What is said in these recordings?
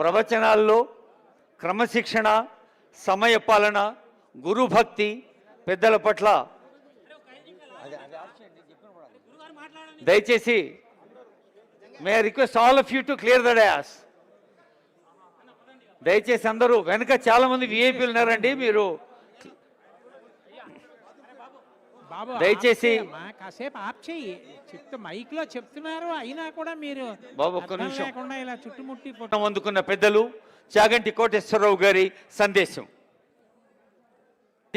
ప్రవచనాల్లో క్రమశిక్షణ సమయపాలన గురుభక్తి పెద్దల పట్ల దయచేసి may request all of you to clear the dais దయచేసి అందరూ వెనక చాలామంది విఐపీలు ఉన్నారండి మీరు బాబు దయచేసి- కాసేపు ఆప్ చెయ్యి చెప్తూ మైక్లో చెప్తున్నారు అయినా కూడా మీరు బాబు, ఒక్క నిమిషం. లేకుండా ఇలా చుట్టుముట్టి ఫోటో పట్టణం అందుకున్న పెద్దలు చాగంటి కోటేశ్వరరావు గారి సందేశం.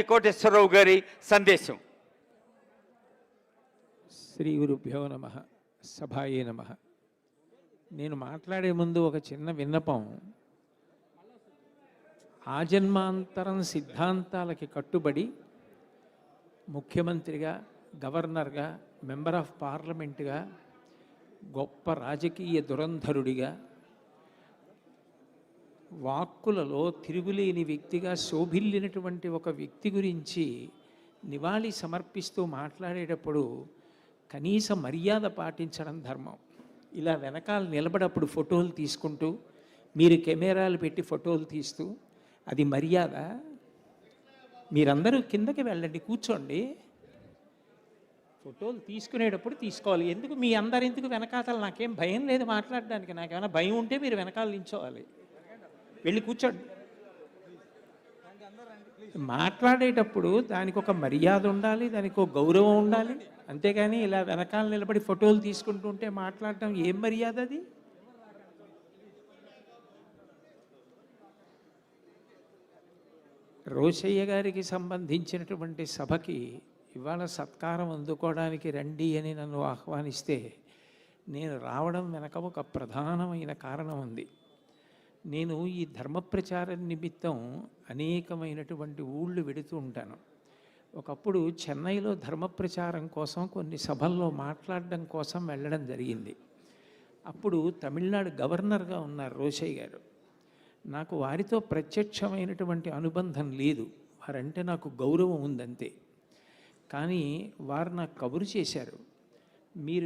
కోటేశ్వరరావు గారి సందేశం. శ్రీ గురుభ్యో నమ సభాయే నమ. నేను మాట్లాడే ముందు ఒక చిన్న విన్నపం. ఆజన్మాంతరం సిద్ధాంతాలకి కట్టుబడి ముఖ్యమంత్రిగా గవర్నర్గా మెంబర్ ఆఫ్ పార్లమెంట్గా గొప్ప రాజకీయ దురంధరుడిగా వాక్కులలో తిరుగులేని వ్యక్తిగా శోభిల్లినటువంటి ఒక వ్యక్తి గురించి నివాళి సమర్పిస్తూ మాట్లాడేటప్పుడు కనీస మర్యాద పాటించడం ధర్మం. ఇలా వెనకాల నిలబడప్పుడు ఫోటోలు తీసుకుంటూ మీరు కెమెరాలు పెట్టి ఫోటోలు తీస్తూ అది మర్యాద? మీరందరూ కిందకి వెళ్ళండి కూర్చోండి. ఫోటోలు తీసుకునేటప్పుడు తీసుకోవాలి. ఎందుకు మీ అందరు ఎందుకు వెనకాతలు నాకేం భయం లేదు మాట్లాడడానికి? నాకేమైనా భయం ఉంటే మీరు వెనకాల నించోవాలి వెళ్ళి కూర్చోండి. మాట్లాడేటప్పుడు దానికి ఒక మర్యాద ఉండాలి దానికి ఒక గౌరవం ఉండాలి. అంతేగాని ఇలా వెనకాల నిలబడి ఫోటోలు తీసుకుంటుంటే మాట్లాడటం ఏం మర్యాద అది? రోషయ్య గారికి సంబంధించినటువంటి సభకి ఇవాళ సత్కారం అందుకోవడానికి రండి అని నన్ను ఆహ్వానిస్తే నేను రావడం వెనక ఒక ప్రధానమైన కారణం ఉంది. నేను ఈ ధర్మ ప్రచారం నిమిత్తం అనేకమైనటువంటి ఊళ్ళు వెడుతూ ఉంటాను. ఒకప్పుడు చెన్నైలో ధర్మ ప్రచారం కోసం కొన్ని సభల్లో మాట్లాడడం కోసం వెళ్ళడం జరిగింది. అప్పుడు తమిళనాడు గవర్నర్గా ఉన్నారు రోషయ్య గారు. నాకు వారితో ప్రత్యక్షమైనటువంటి అనుబంధం లేదు. వారంటే నాకు గౌరవం ఉందంతే. కానీ వారు నాకు కబురు చేశారు మీరు